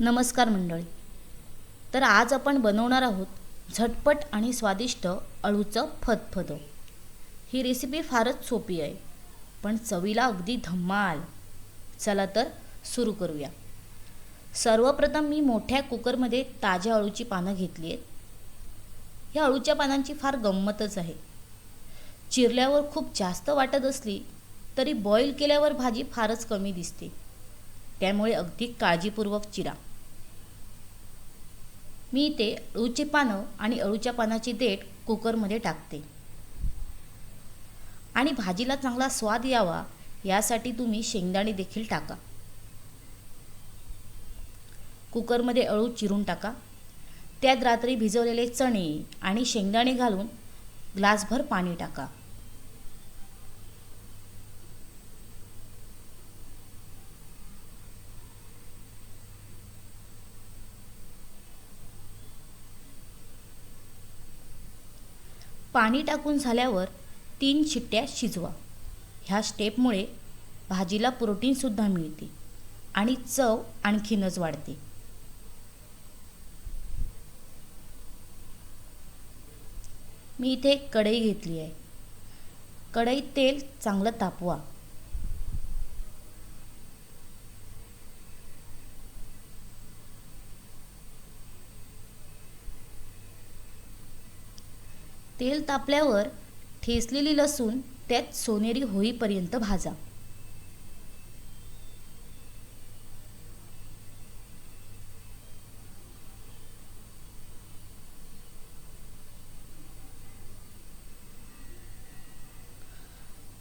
नमस्कार मंडळी. तर आज आपण बनवणार आहोत झटपट आणि स्वादिष्ट अळूचं फदफदं ही रेसिपी फारच सोपी आहे पण चवीला अगदी धम्माल चला तर सुरू करूया. सर्वप्रथम मी मोठ्या कुकरमध्ये ताज्या अळूची पानं घेतली आहेत. ह्या अळूच्या पानांची फार गंमतच आहे. चिरल्यावर खूप जास्त वाटत असली तरी बॉईल केल्यावर भाजी फारच कमी दिसते. त्यामुळे अगदी काळजीपूर्वक चिरा. मी ते अळूचे पानं आणि अळूच्या पानाची देठ कुकरमध्ये टाकते. आणि भाजीला चांगला स्वाद यावा यासाठी तुम्ही शेंगदाणे देखील टाका. कुकरमध्ये अळू चिरून टाका. त्यात रात्री भिजवलेले चणे आणि शेंगदाणे घालून ग्लासभर पाणी टाका. पाणी टाकून झाल्यावर तीन शिट्ट्या शिजवा. ह्या स्टेपमुळे भाजीला प्रोटीनसुद्धा मिळते आणि चव आणखीनच वाढते. मी इथे कढई घेतली आहे. कढईत तेल चांगलं तापवा. तेल तापल्यावर ठेचलेली लसूण त्यात सोनेरी होईपर्यंत भाजा.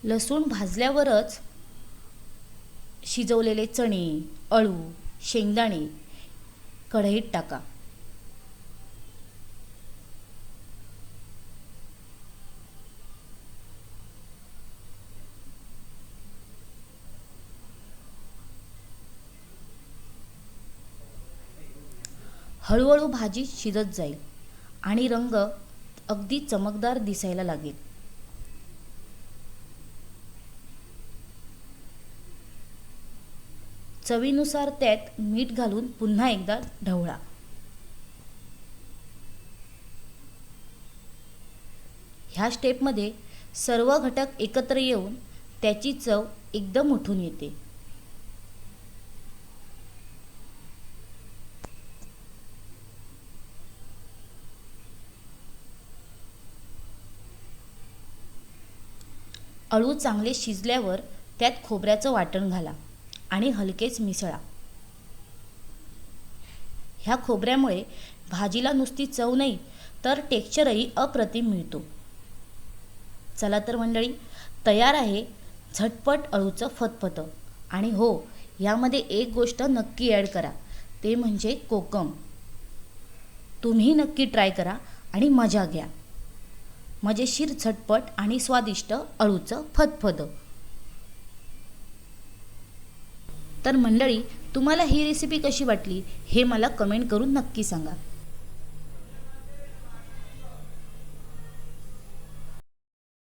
लसूण भाजल्यावरच शिजवलेले चणे अळू शेंगदाणे कढईत टाका. हळूहळू भाजी शिजत जाईल आणि रंग अगदी चमकदार दिसायला लागेल. चवीनुसार त्यात मीठ घालून पुन्हा एकदा ढवळा. ह्या स्टेपमध्ये सर्व घटक एकत्र येऊन त्याची चव एकदम उठून येते. अळू चांगले शिजल्यावर त्यात खोबऱ्याचं वाटण घाला आणि हलकेच मिसळा. ह्या खोबऱ्यामुळे भाजीला नुसती चव नाही तर टेक्स्चरही अप्रतिम मिळतो. चला तर मंडळी तयार आहे झटपट अळूचं फतफतं. आणि हो यामध्ये एक गोष्ट नक्की ॲड करा ते म्हणजे कोकम. तुम्ही नक्की ट्राय करा आणि मजा घ्या. मजेशीर झटपट आणि स्वादिष्ट अळूचं फदफद तर मंडळी तुम्हाला ही रेसिपी कशी वाटली हे मला कमेंट करून नक्की सांगा.